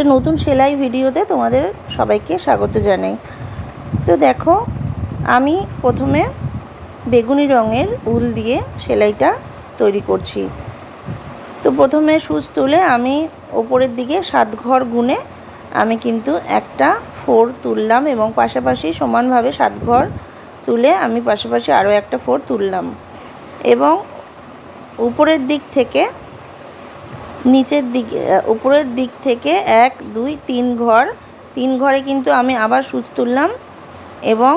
একটা নতুন সেলাই ভিডিওতে তোমাদের সবাইকে স্বাগত জানাই। তো দেখো, আমি প্রথমে বেগুনি রঙের উল দিয়ে সেলাইটা তৈরি করছি। তো প্রথমে সুচ তুলে আমি ওপরের দিকে সাত ঘর গুনে আমি কিন্তু একটা ফোর তুললাম এবং পাশাপাশি সমানভাবে সাত ঘর তুলে আমি পাশাপাশি আরও একটা ফোর তুললাম। এবং উপরের দিক থেকে নিচের দিকে উপরের দিক থেকে এক, দুই, তিন ঘর। তিন ঘরে কিন্তু আমি আবার সুচ তুললাম এবং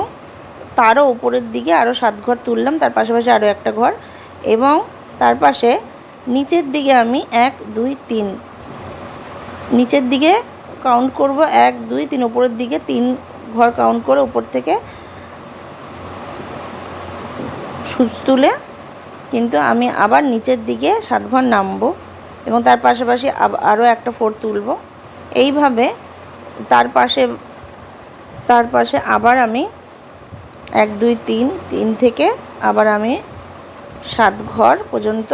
তারও উপরের দিকে আরও সাত ঘর তুললাম, তার পাশাপাশি আরও একটা ঘর এবং তার পাশে নিচের দিকে আমি এক, দুই, তিন। নিচের দিকে কাউন্ট করব এক, দুই, তিন, উপরের দিকে তিন ঘর কাউন্ট করে উপর থেকে সুচ তুলে কিন্তু আমি আবার নিচের দিকে সাত ঘর নামবো। এবং তার পাশাপাশি আরও একটা ফোর তুলব। এইভাবে তার পাশে তার পাশে আবার আমি এক, দুই, তিন তিন থেকে আবার আমি সাত ঘর পর্যন্ত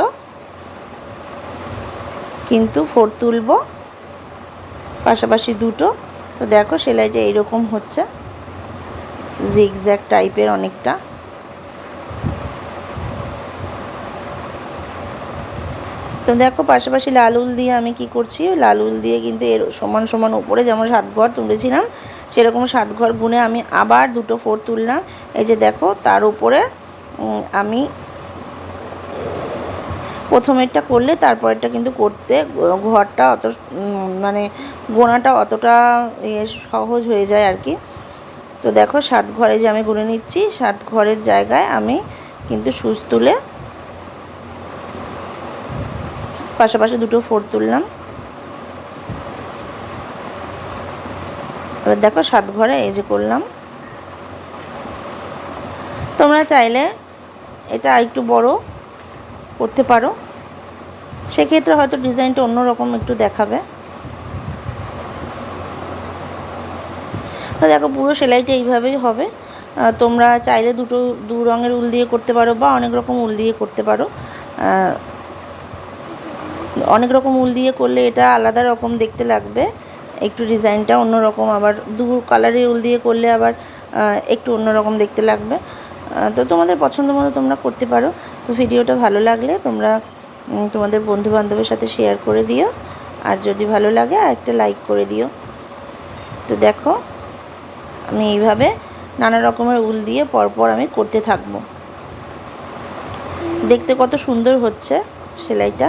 কিন্তু ফোর তুলব। পাশাপাশি দুটো। তো দেখো সেলাইটা এইরকম হচ্ছে। জিগজ্যাগ টাইপের অনেকটা। তো দেখো, পাশাপাশি লাল উল দিয়ে আমি কি করছি? লাল উল দিয়ে কিন্তু এর সমান সমান উপরে যেমন সাত ঘর তুলেছিলাম, সেরকম সাত ঘর গুনে আমি আবার দুটো ফোর তুললাম। এই যে দেখো, তার উপরে আমি প্রথমেরটা করলে তারপরেরটা কিন্তু করতে ঘরটা অত মানে গোনাটা অতটা সহজ হয়ে যায় আর কি। তো দেখো, সাত ঘরে যে আমি গুনে নিচ্ছি, সাত ঘরের জায়গায় আমি কিন্তু সুচ তুলে পাশাপাশি দুটো ফোর তুললাম। এবার দেখো সাত ঘরে এই যে করলাম। তোমরা চাইলে এটা একটু বড় করতে পারো। সেক্ষেত্রে হয়তো ডিজাইনটা অন্যরকম একটু দেখাবে। দেখো পুরো সেলাইটা এইভাবেই হবে। তোমরা চাইলে দুটো দু রঙের উল দিয়ে করতে পারো বা অনেক রকম উল দিয়ে করতে পারো। অনেক রকম উল দিয়ে করলে এটা আলাদা রকম দেখতে লাগবে। একটু ডিজাইনটা অন্য রকম আবার দু কালারের উল দিয়ে করলে আবার একটু অন্য রকম দেখতে লাগবে। তো তোমাদের পছন্দ মতো তোমরা করতে পারো। তো ভিডিওটা ভালো লাগলে তোমরা তোমাদের বন্ধু বান্ধবের সাথে শেয়ার করে দিও। আর যদি ভালো লাগে একটা লাইক করে দিও। তো দেখো, আমি এইভাবে নানা রকমের উল দিয়ে পরপর আমি করতে থাকব। দেখতে কত সুন্দর হচ্ছে সেলাইটা।